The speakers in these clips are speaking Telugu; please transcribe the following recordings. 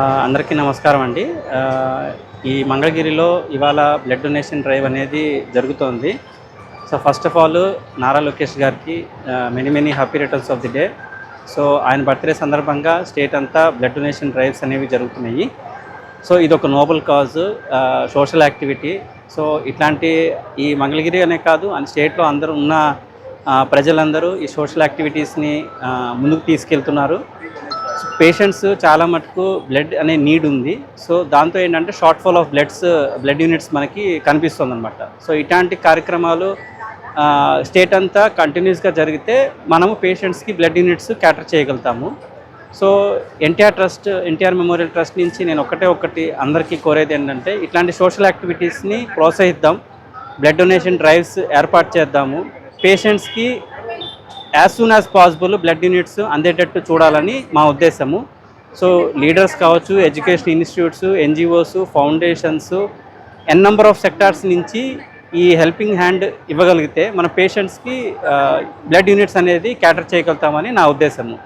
అందరికీ నమస్కారం అండి. ఈ మంగళగిరిలో ఇవాళ బ్లడ్ డొనేషన్ డ్రైవ్ అనేది జరుగుతోంది. So first of all Nara Lokesh గారికి many many happy returns of the day so ఆయన బర్త్డే సందర్భంగా స్టేట్ అంతా బ్లడ్ డొనేషన్ డ్రైవ్స్ అనేవి జరుగుతున్నాయి. సో ఇది ఒక noble cause social activity. So ఇట్లాంటి ఈ మంగళగిరి అనే కాదు అని స్టేట్లో అందరూ ఉన్న ప్రజలందరూ ఈ సోషల్ యాక్టివిటీస్ని ముందుకు తీసుకెళ్తున్నారు. పేషెంట్స్ చాలా మటుకు బ్లడ్ అనే నీడ్ ఉంది. సో దాంతో ఏంటంటే shortfall of bloods blood units మనకి కనిపిస్తుంది అనమాట సో ఇట్లాంటి కార్యక్రమాలు స్టేట్ అంతా కంటిన్యూస్గా జరిగితే మనము పేషెంట్స్కి బ్లడ్ యూనిట్స్ క్యాటర్ చేయగలుగుతాము. So NTR trust NTR memorial trust నుంచి నేను ఒకటే ఒకటి అందరికీ కోరేది ఏంటంటే ఇట్లాంటి సోషల్ యాక్టివిటీస్ని ప్రోత్సహిద్దాం. బ్లడ్ డొనేషన్ డ్రైవ్స్ ఏర్పాటు చేద్దాము. పేషెంట్స్కి as soon as possible blood units అందేటట్టు చూడాలని మా ఉద్దేశము. సో లీడర్స్ కావచ్చు education institutes NGOs foundations N number of sectors నుంచి ఈ హెల్పింగ్ హ్యాండ్ ఇవ్వగలిగితే మన పేషెంట్స్కి బ్లడ్ యూనిట్స్ అనేది క్యాటర్ చేయగలుగుతామని నా ఉద్దేశము.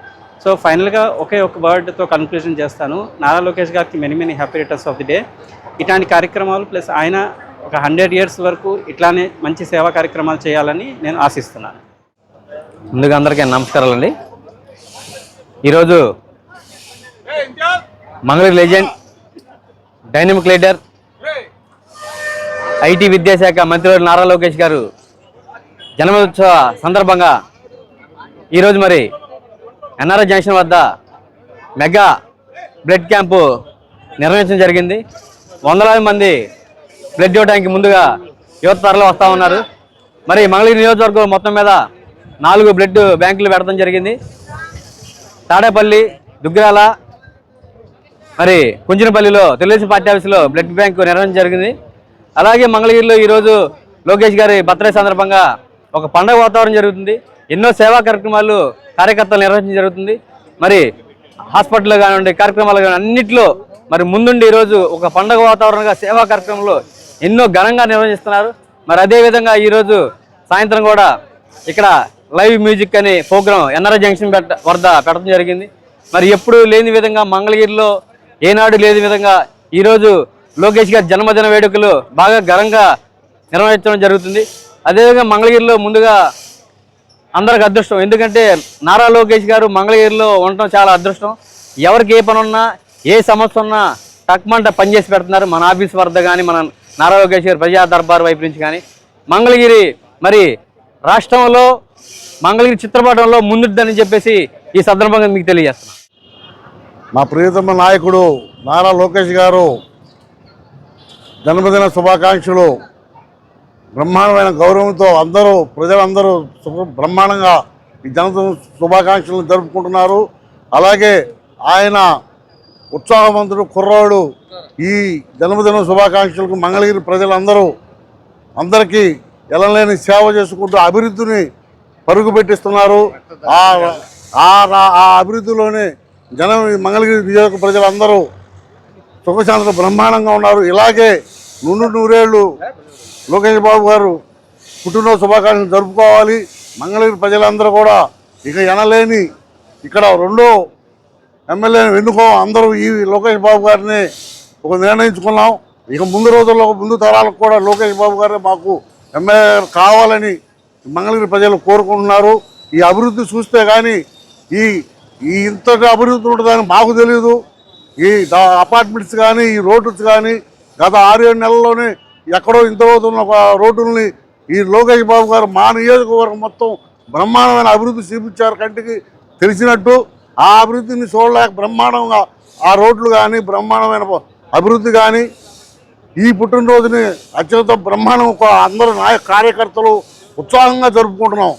సో ఫైనల్గా ఒకే ఒక వర్డ్తో కన్క్లూజన్ చేస్తాను. నారా లోకేష్ గారికి many many happy returns of the day ఇట్లాంటి కార్యక్రమాలు ప్లస్ ఆయన ఒక హండ్రెడ్ ఇయర్స్ వరకు ఇట్లానే మంచి సేవా కార్యక్రమాలు చేయాలని నేను ఆశిస్తున్నాను. ముందుగా అందరికీ నమస్కారాలండి. ఈరోజు Mangaluru legend dynamic leader IT విద్యాశాఖ మంత్రి నారా లోకేష్ గారు జన్మదినోత్సవ సందర్భంగా ఈరోజు మరి ఎన్ఆర్ఐ జంక్షన్ వద్ద మెగా బ్లడ్ క్యాంపు నిర్వహించడం జరిగింది. వందలాది మంది బ్లడ్ ఇవ్వడానికి ముందుగా యువత తరలి వస్తూ ఉన్నారు. మరి మంగళగిరి నియోజకవర్గం మొత్తం మీద నాలుగు బ్లడ్ బ్యాంకులు పెడతాం జరిగింది. తాడేపల్లి దుగ్గిరాల మరి కుంచినపల్లిలో తెలుగుదేశం పార్టీ ఆఫీసులో బ్లడ్ బ్యాంకు నిర్వహించడం జరిగింది. అలాగే మంగళగిరిలో ఈరోజు లోకేష్ గారి బర్త్డే సందర్భంగా ఒక పండగ వాతావరణం జరుగుతుంది. ఎన్నో సేవా కార్యక్రమాలు కార్యకర్తలు నిర్వహించడం జరుగుతుంది. మరి హాస్పిటల్లో కానివ్వండి కార్యక్రమాలు కానీ అన్నింటిలో మరి ముందుండి ఈరోజు ఒక పండగ వాతావరణంగా సేవా కార్యక్రమంలో ఎన్నో ఘనంగా నిర్వహిస్తున్నారు. మరి అదేవిధంగా ఈరోజు సాయంత్రం కూడా ఇక్కడ లైవ్ మ్యూజిక్ అనే ప్రోగ్రాం ఎన్ఆర్ఐ జంక్షన్ పెట్ట వద్ద పెట్టడం జరిగింది. మరి ఎప్పుడు లేని విధంగా మంగళగిరిలో ఏనాడు లేని విధంగా ఈరోజు లోకేష్ గారి జన్మదిన వేడుకలు బాగా ఘనంగా నిర్వహించడం జరుగుతుంది. అదేవిధంగా మంగళగిరిలో ముందుగా అందరికి అదృష్టం. ఎందుకంటే నారా లోకేష్ గారు మంగళగిరిలో ఉండటం చాలా అదృష్టం. ఎవరికి ఏ పని ఉన్నా ఏ సమస్య ఉన్నా తక్కువంట పనిచేసి పెడుతున్నారు. మన ఆఫీస్ వద్ద కానీ మన నారా లోకేష్ గారి ప్రజా దర్బార్ వైపు నుంచి కానీ మంగళగిరి మరి రాష్ట్రంలో మంగళగిరి చిత్రపటంలో ముందుద్దని చెప్పేసి ఈ సందర్భంగా మీకు తెలియజేస్తున్నా. మా ప్రియతమ నాయకుడు నారా లోకేష్ గారు జన్మదిన శుభాకాంక్షలు బ్రహ్మాండమైన గౌరవంతో అందరూ ప్రజలందరూ బ్రహ్మాండంగా ఈ జన్మదిన శుభాకాంక్షలను జరుపుకుంటున్నారు. అలాగే ఆయన ఉత్సాహవంతుడు కుర్రాడు ఈ జన్మదిన శుభాకాంక్షలకు మంగళగిరి ప్రజలందరూ అందరికీ ఎలలేని సేవ చేసుకుంటూ అభివృద్ధిని పరుగు పెట్టిస్తున్నారు. ఆ ఆ- అభివృద్ధిలోనే జనం మంగళగిరి నియోజక ప్రజలందరూ సుఖశాంతులు బ్రహ్మాండంగా ఉన్నారు. ఇలాగే నుండు నూరేళ్ళు లోకేష్ బాబు గారు కుటుంబ శుభాకాంక్షలు జరుపుకోవాలి. మంగళగిరి ప్రజలందరూ కూడా ఇక ఎనలేని ఇక్కడ రెండో ఎమ్మెల్యేని ఎన్నుకో. అందరూ ఈ లోకేష్ బాబు గారిని ఒక నిర్ణయించుకున్నాం. ఇక ముందు రోజుల్లో ముందు తరాలకు కూడా లోకేష్ బాబు గారే మాకు ఎమ్మెల్యే కావాలని మంగళగిరి ప్రజలు కోరుకుంటున్నారు. ఈ అభివృద్ధి చూస్తే కానీ ఈ ఈ ఇంతటి అభివృద్ధి ఉంటుందని మాకు తెలియదు ఈ అపార్ట్మెంట్స్ కానీ ఈ రోడ్స్ కానీ గత ఆరు ఏడు నెలల్లోనే ఎక్కడో ఇంత అవుతున్న రోడ్డుల్ని ఈ లోకేష్ బాబు గారు మా నియోజకవర్గం మొత్తం బ్రహ్మాండమైన అభివృద్ధి చూపించారు కంటికి తెలిసినట్టు. ఆ అభివృద్ధిని చూడలేక బ్రహ్మాండంగా ఆ రోడ్లు కానీ బ్రహ్మాండమైన అభివృద్ధి కానీ ఈ పుట్టినరోజుని అత్యంత బ్రహ్మాండం ఒక అందరూ నాయక కార్యకర్తలు ఉత్సాహంగా జరుపుకుంటున్నాం.